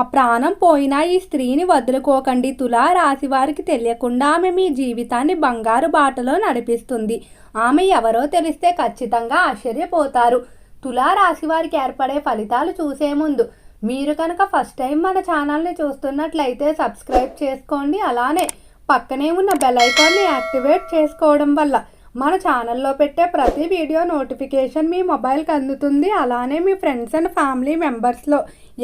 ఆ ప్రాణం పోయినా ఈ స్త్రీని వదులుకోకండి. తులా రాశి వారికి తెలియకుండా ఆమె మీ జీవితాన్ని బంగారు బాటలో నడిపిస్తుంది. ఆమె ఎవరో తెలిస్తే ఖచ్చితంగా ఆశ్చర్యపోతారు. తులా రాశి వారికి ఏర్పడే ఫలితాలు చూసే ముందు మీరు కనుక ఫస్ట్ టైం మన ఛానల్ని చూస్తున్నట్లయితే సబ్స్క్రైబ్ చేసుకోండి. అలానే పక్కనే ఉన్న బెల్ ఐకాన్ని యాక్టివేట్ చేసుకోవడం వల్ల మన ఛానల్లో పెట్టే ప్రతి వీడియో నోటిఫికేషన్ మీ మొబైల్కి అందుతుంది. అలానే మీ ఫ్రెండ్స్ అండ్ ఫ్యామిలీ మెంబర్స్లో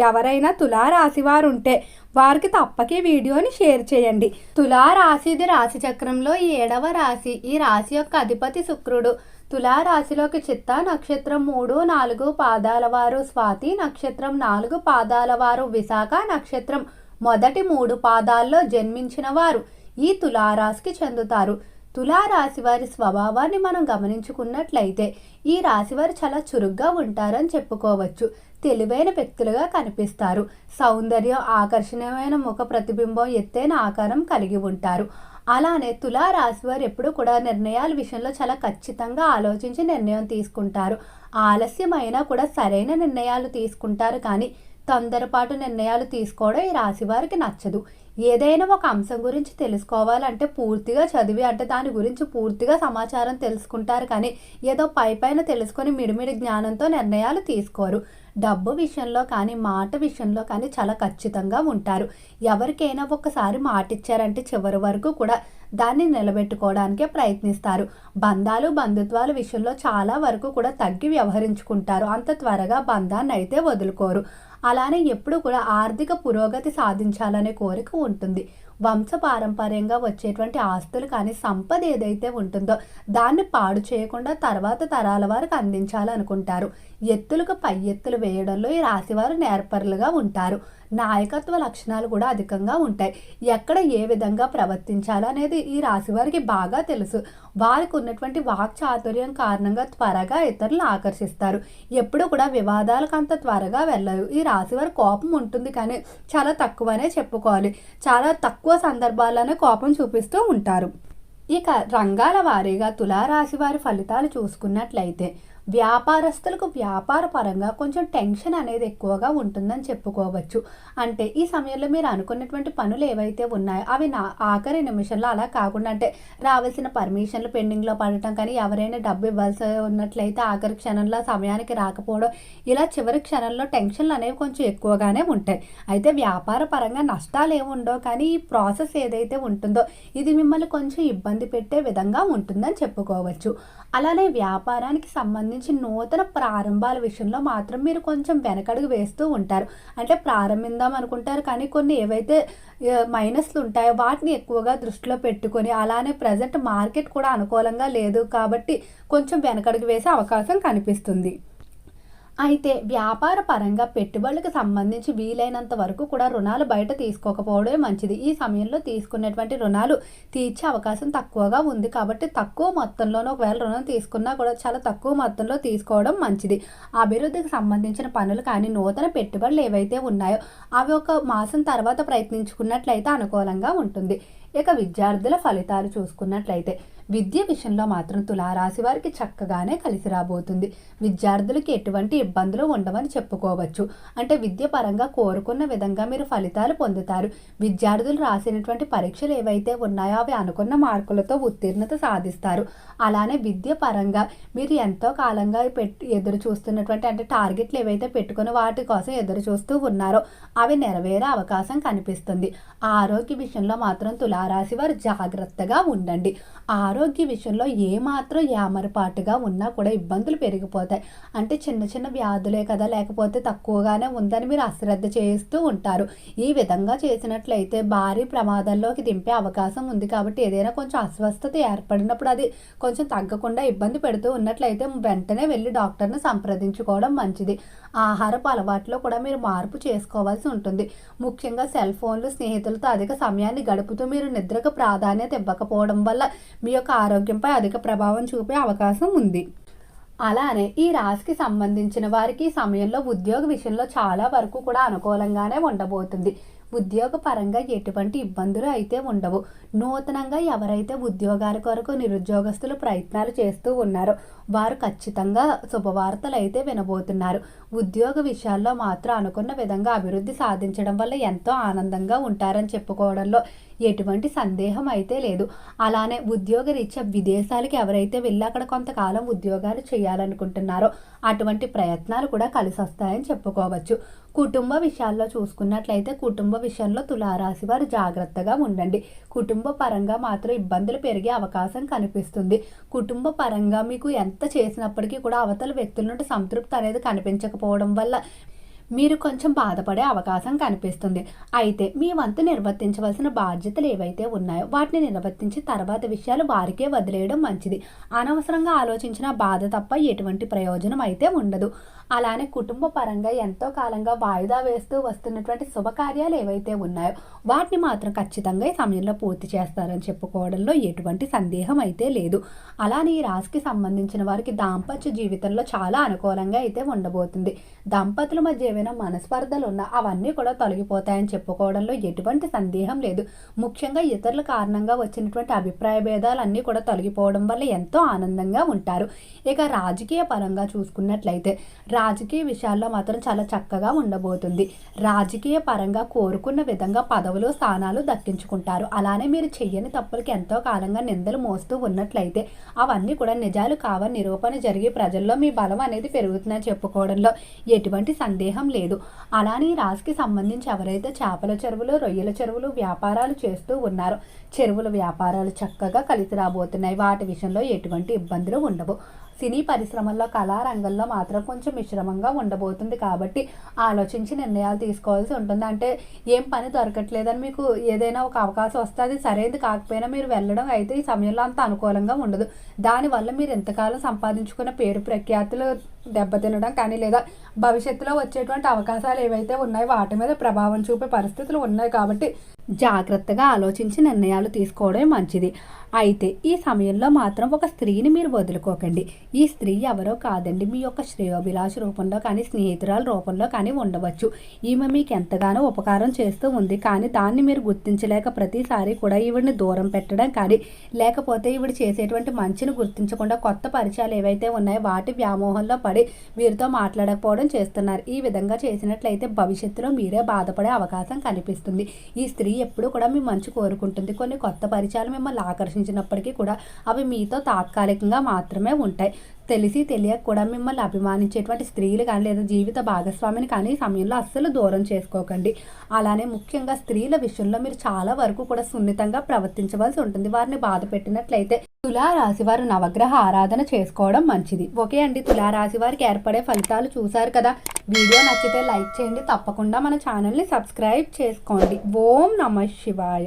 ఎవరైనా తులారాశి వారు ఉంటే వారికి తప్పక ఈ వీడియోని షేర్ చేయండి. తులారాశిది రాశి చక్రంలో ఈ ఏడవ రాశి. ఈ రాశి యొక్క అధిపతి శుక్రుడు. తులారాశిలోకి చిత్త నక్షత్రం మూడు నాలుగు పాదాల వారు స్వాతి నక్షత్రం నాలుగు పాదాల వారు విశాఖ నక్షత్రం. మొదటి మూడు పాదాల్లో జన్మించిన వారు ఈ తులారాశికి చెందుతారు. తులారాశి వారి స్వభావాన్ని మనం గమనించుకున్నట్లయితే ఈ రాశివారు చాలా చురుగ్గా ఉంటారని చెప్పుకోవచ్చు. తెలివైన వ్యక్తులుగా కనిపిస్తారు. సౌందర్యం ఆకర్షణీయమైన ముఖ ప్రతిబింబం ఎత్తైన ఆకారం కలిగి ఉంటారు. అలానే తులా రాశి వారు ఎప్పుడూ కూడా నిర్ణయాల విషయంలో చాలా ఖచ్చితంగా ఆలోచించి నిర్ణయం తీసుకుంటారు. ఆలస్యమైనా కూడా సరైన నిర్ణయాలు తీసుకుంటారు కానీ తొందరపాటు నిర్ణయాలు తీసుకోవడం ఈ రాశి వారికి నచ్చదు. ఏదైనా ఒక అంశం గురించి తెలుసుకోవాలంటే పూర్తిగా చదివి అంటే దాని గురించి పూర్తిగా సమాచారం తెలుసుకుంటారు కానీ ఏదో పై పైన తెలుసుకొని మిడిమిడి జ్ఞానంతో నిర్ణయాలు తీసుకోరు. డబ్బు విషయంలో కానీ మాట విషయంలో కానీ చాలా ఖచ్చితంగా ఉంటారు. ఎవరికైనా ఒకసారి మాట ఇచ్చారంటే చివరి వరకు కూడా దాన్ని నిలబెట్టుకోవడానికే ప్రయత్నిస్తారు. బంధాలు బంధుత్వాల విషయంలో చాలా వరకు కూడా తగ్గి వ్యవహరించుకుంటారు. అంత త్వరగా బంధాన్ని అయితే వదులుకోరు. అలానే ఎప్పుడు కూడా ఆర్థిక పురోగతి సాధించాలనే కోరిక ఉంటుంది. వంశపారంపర్యంగా వచ్చేటువంటి ఆస్తులు కానీ సంపద ఏదైతే ఉంటుందో దాన్ని పాడు చేయకుండా తర్వాత తరాల వారికి అందించాలనుకుంటారు. ఎత్తులకు పై ఎత్తులు వేయడంలో ఈ రాశివారు నేర్పరులుగా ఉంటారు. నాయకత్వ లక్షణాలు కూడా అధికంగా ఉంటాయి. ఎక్కడ ఏ విధంగా ప్రవర్తించాలో అనేది ఈ రాశి వారికి బాగా తెలుసు. వారికి ఉన్నటువంటి వాక్ చాతుర్యం కారణంగా త్వరగా ఇతరులు ఆకర్షిస్తారు. ఎప్పుడు కూడా వివాదాలకు అంత త్వరగా వెళ్ళరు. ఈ రాశి వారి కోపం ఉంటుంది కానీ చాలా తక్కువనే చెప్పుకోవాలి. చాలా తక్కువ ఎక్కువ సందర్భాల్లోనే కోపం చూపిస్తూ ఉంటారు. ఇక రంగాల వారీగా తులారాశి వారి ఫలితాలు చూసుకున్నట్లయితే వ్యాపారస్తులకు వ్యాపార పరంగా కొంచెం టెన్షన్ అనేది ఎక్కువగా ఉంటుందని చెప్పుకోవచ్చు. అంటే ఈ సమయంలో మీరు అనుకున్నటువంటి పనులు ఏవైతే ఉన్నాయో అవి నా ఆఖరి నిమిషంలో అలా కాకుండా అంటే రావాల్సిన పర్మిషన్లు పెండింగ్లో పడటం కానీ ఎవరైనా డబ్బు ఇవ్వాల్సి ఉన్నట్లయితే ఆఖరి క్షణంలో సమయానికి రాకపోవడం ఇలా చివరి క్షణంలో టెన్షన్లు అనేవి కొంచెం ఎక్కువగానే ఉంటాయి. అయితే వ్యాపార పరంగా నష్టాలు ఏముండవు కానీ ఈ ప్రాసెస్ ఏదైతే ఉంటుందో ఇది మిమ్మల్ని కొంచెం ఇబ్బంది పెట్టే విధంగా ఉంటుందని చెప్పుకోవచ్చు. అలానే వ్యాపారానికి సంబంధించి నూతన ప్రారంభాల విషయంలో మాత్రం మీరు కొంచెం వెనకడుగు వేస్తూ ఉంటారు. అంటే ప్రారంభిద్దాం అనుకుంటారు కానీ కొన్ని ఏవైతే మైనస్లు ఉంటాయో వాటిని ఎక్కువగా దృష్టిలో పెట్టుకొని అలానే ప్రజెంట్ మార్కెట్ కూడా అనుకూలంగా లేదు కాబట్టి కొంచెం వెనకడుగు వేసే అవకాశం కనిపిస్తుంది. అయితే వ్యాపార పరంగా పెట్టుబడులకు సంబంధించి వీలైనంత వరకు కూడా రుణాలు బయట తీసుకోకపోవడమే మంచిది. ఈ సమయంలో తీసుకున్నటువంటి రుణాలు తీర్చే అవకాశం తక్కువగా ఉంది కాబట్టి తక్కువ మొత్తంలోనూ ఒకవేళ రుణం తీసుకున్నా కూడా చాలా తక్కువ మొత్తంలో తీసుకోవడం మంచిది. అభివృద్ధికి సంబంధించిన పనులు కానీ నూతన పెట్టుబడులు ఏవైతే ఉన్నాయో అవి ఒక మాసం తర్వాత ప్రయత్నించుకున్నట్లయితే అనుకూలంగా ఉంటుంది. ఇక విద్యార్థుల ఫలితాలు చూసుకున్నట్లయితే విద్య విషయంలో మాత్రం తులారాశి వారికి చక్కగానే కలిసి రాబోతుంది. విద్యార్థులకి ఎటువంటి ఇబ్బందులు ఉండవని చెప్పుకోవచ్చు. అంటే విద్య పరంగా కోరుకున్న విధంగా మీరు ఫలితాలు పొందుతారు. విద్యార్థులు రాసినటువంటి పరీక్షలు ఏవైతే ఉన్నాయో అవి అనుకున్న మార్కులతో ఉత్తీర్ణత సాధిస్తారు. అలానే విద్య పరంగా మీరు ఎంతో కాలంగా పెట్టి ఎదురు చూస్తున్నటువంటి అంటే టార్గెట్లు ఏవైతే పెట్టుకుని వాటి కోసం ఎదురు చూస్తూ ఉన్నారో అవి నెరవేరే అవకాశం కనిపిస్తుంది. ఆరోగ్య విషయంలో మాత్రం తులారాశి వారు జాగ్రత్తగా ఉండండి. ఆరోగ్య ఆరోగ్య విషయంలో ఏమాత్రం యామరపాటుగా ఉన్నా కూడా ఇబ్బందులు పెరిగిపోతాయి. అంటే చిన్న చిన్న వ్యాధులే కదా లేకపోతే తక్కువగానే ఉందని మీరు అశ్రద్ధ చేస్తూ ఉంటారు. ఈ విధంగా చేసినట్లయితే భారీ ప్రమాదంలోకి దింపే అవకాశం ఉంది కాబట్టి ఏదైనా కొంచెం అస్వస్థత ఏర్పడినప్పుడు అది కొంచెం తగ్గకుండా ఇబ్బంది పెడుతూ ఉన్నట్లయితే వెంటనే వెళ్ళి డాక్టర్ని సంప్రదించుకోవడం మంచిది. ఆహారపు అలవాట్లో కూడా మీరు మార్పు చేసుకోవాల్సి ఉంటుంది. ముఖ్యంగా సెల్ ఫోన్లు స్నేహితులతో అధిక సమయాన్ని గడుపుతూ మీరు నిద్రకు ప్రాధాన్యత ఇవ్వకపోవడం వల్ల మీ యొక్క ఆరోగ్యంపై అధిక ప్రభావం చూపే అవకాశం ఉంది. అలానే ఈ రాశికి సంబంధించిన వారికి సమయంలో ఉద్యోగ విషయంలో చాలా వరకు కూడా అనుకూలంగానే ఉండబోతుంది. ఉద్యోగపరంగా ఎటువంటి ఇబ్బందులు అయితే ఉండవు. నూతనంగా ఎవరైతే ఉద్యోగాల కొరకు నిరుద్యోగస్తులు ప్రయత్నాలు చేస్తూ ఉన్నారో వారు ఖచ్చితంగా శుభవార్తలు అయితే వినబోతున్నారు. ఉద్యోగ విషయాల్లో మాత్రం అనుకున్న విధంగా అభివృద్ధి సాధించడం వల్ల ఎంతో ఆనందంగా ఉంటారని చెప్పుకోవడంలో ఎటువంటి సందేహం అయితే లేదు. అలానే ఉద్యోగ రీత్యా విదేశాలకి ఎవరైతే వెళ్ళి అక్కడ కొంతకాలం ఉద్యోగాలు చేయాలనుకుంటున్నారో అటువంటి ప్రయత్నాలు కూడా కలిసి వస్తాయని చెప్పుకోవచ్చు. కుటుంబ విషయాల్లో చూసుకున్నట్లయితే కుటుంబ విషయంలో తులారాశి వారు జాగ్రత్తగా ఉండండి. కుటుంబ పరంగా మాత్రం ఇబ్బందులు పెరిగే అవకాశం కనిపిస్తుంది. కుటుంబ పరంగా మీకు ఎంత చేసినప్పటికీ కూడా అవతల వ్యక్తుల నుండి సంతృప్తి అనేది కనిపించకపోవడం వల్ల మీరు కొంచెం బాధపడే అవకాశం కనిపిస్తుంది. అయితే మీ వంతు నిర్వర్తించవలసిన బాధ్యతలు ఏవైతే ఉన్నాయో వాటిని నిర్వర్తించి తర్వాత విషయాలు వారికే వదిలేయడం మంచిది. అనవసరంగా ఆలోచించిన బాధ తప్ప ఎటువంటి ప్రయోజనం అయితే ఉండదు. అలానే కుటుంబ పరంగా ఎంతో కాలంగా వాయిదా వేస్తూ వస్తున్నటువంటి శుభకార్యాలు ఏవైతే ఉన్నాయో వాటిని మాత్రం ఖచ్చితంగా ఈ సమయంలో పూర్తి చేస్తారని చెప్పుకోవడంలో ఎటువంటి సందేహం అయితే లేదు. అలానే ఈ రాశికి సంబంధించిన వారికి దాంపత్య జీవితంలో చాలా అనుకూలంగా అయితే ఉండబోతుంది. దంపతుల మధ్య ఏవైనా మనస్పర్ధలు ఉన్నా అవన్నీ కూడా తొలగిపోతాయని చెప్పుకోవడంలో ఎటువంటి సందేహం లేదు. ముఖ్యంగా ఇతరుల కారణంగా వచ్చినటువంటి అభిప్రాయ భేదాలన్నీ కూడా తొలగిపోవడం వల్ల ఎంతో ఆనందంగా ఉంటారు. ఇక రాజకీయ పరంగా చూసుకున్నట్లయితే రాజకీయ విషయాల్లో మాత్రం చాలా చక్కగా ఉండబోతుంది. రాజకీయ పరంగా కోరుకున్న విధంగా పదవులు స్థానాలు దక్కించుకుంటారు. అలానే మీరు చెయ్యని తప్పులకి ఎంతో కాలంగా నిందలు మోస్తూ ఉన్నట్లయితే అవన్నీ కూడా నిజాలు కావని నిరూపణ జరిగి ప్రజల్లో మీ బలం అనేది పెరుగుతుందని చెప్పుకోవడంలో ఎటువంటి సందేహం లేదు. అలానే ఈ రాశికి సంబంధించి ఎవరైతే చేపల చెరువులు రొయ్యల చెరువులు వ్యాపారాలు చేస్తూ ఉన్నారో చెరువుల వ్యాపారాలు చక్కగా కలిసి రాబోతున్నాయి. వాటి విషయంలో ఎటువంటి ఇబ్బందులు ఉండవు. సినీ పరిశ్రమల్లో కళారంగంలో మాత్రం కొంచెం మిశ్రమంగా ఉండబోతుంది కాబట్టి ఆలోచించి నిర్ణయాలు తీసుకోవాల్సి ఉంటుంది. అంటే ఏం పని దొరకట్లేదని మీకు ఏదైనా ఒక అవకాశం వస్తే అది సరైనది కాకపోయినా మీరు వెళ్ళడం అయితే ఈ సమయంలో అంత అనుకూలంగా ఉండదు. దానివల్ల మీరు ఎంతకాలం సంపాదించుకున్న పేరు ప్రఖ్యాతులు దెబ్బతినడం కానీ లేదా భవిష్యత్తులో వచ్చేటువంటి అవకాశాలు ఏవైతే ఉన్నాయో వాటి మీద ప్రభావం చూపే పరిస్థితులు ఉన్నాయి కాబట్టి జాగ్రత్తగా ఆలోచించి నిర్ణయాలు తీసుకోవడమే మంచిది. అయితే ఈ సమయంలో మాత్రం ఒక స్త్రీని మీరు వదులుకోకండి. ఈ స్త్రీ ఎవరో కాదండి మీ యొక్క శ్రేయోభిలాష రూపంలో కానీ స్నేహితురాల రూపంలో కానీ ఉండవచ్చు. ఈమె మీకు ఎంతగానో ఉపకారం చేస్తూ ఉంది. కానీ దాన్ని మీరు గుర్తించలేక ప్రతిసారి కూడా ఈవిడిని దూరం పెట్టడం కానీ లేకపోతే ఈవిడ చేసేటువంటి మంచిని గుర్తించకుండా కొత్త పరిచయాలు ఏవైతే ఉన్నాయో వాటి వ్యామోహంలో పడి వీరితో మాట్లాడకపోవడం చేస్తున్నారు. ఈ విధంగా చేసినట్లయితే భవిష్యత్తులో మీరే బాధపడే అవకాశం కనిపిస్తుంది. ఈ స్త్రీ ఎప్పుడూ కూడా మీ మంచి కోరుకుంటుంది. కొన్ని కొత్త పరిచయాలు మిమ్మల్ని ఆకర్షించినప్పటికీ కూడా అవి మీతో తాత్కాలికంగా మాత్రమే ఉంటాయి. తెలిసి తెలియక కూడా మిమ్మల్ని అభిమానించేటువంటి స్త్రీలు కానీ లేదా జీవిత భాగస్వామిని కానీ ఈ సమయంలో అస్సలు దూరం చేసుకోకండి. అలానే ముఖ్యంగా స్త్రీల విషయంలో మీరు చాలా వరకు కూడా సున్నితంగా ప్రవర్తించవలసి ఉంటుంది. వారిని బాధ పెట్టినట్లయితే తులారాశి వారు నవగ్రహ ఆరాధన చేసుకోవడం మంచిది. ఓకే అండి తులారాశి వారికి ఏర్పడే ఫలితాలు చూశారు కదా? వీడియో నచ్చితే లైక్ చేయండి తప్పకుండా మన ఛానల్ని సబ్స్క్రైబ్ చేసుకోండి. ఓం నమ శివాయ.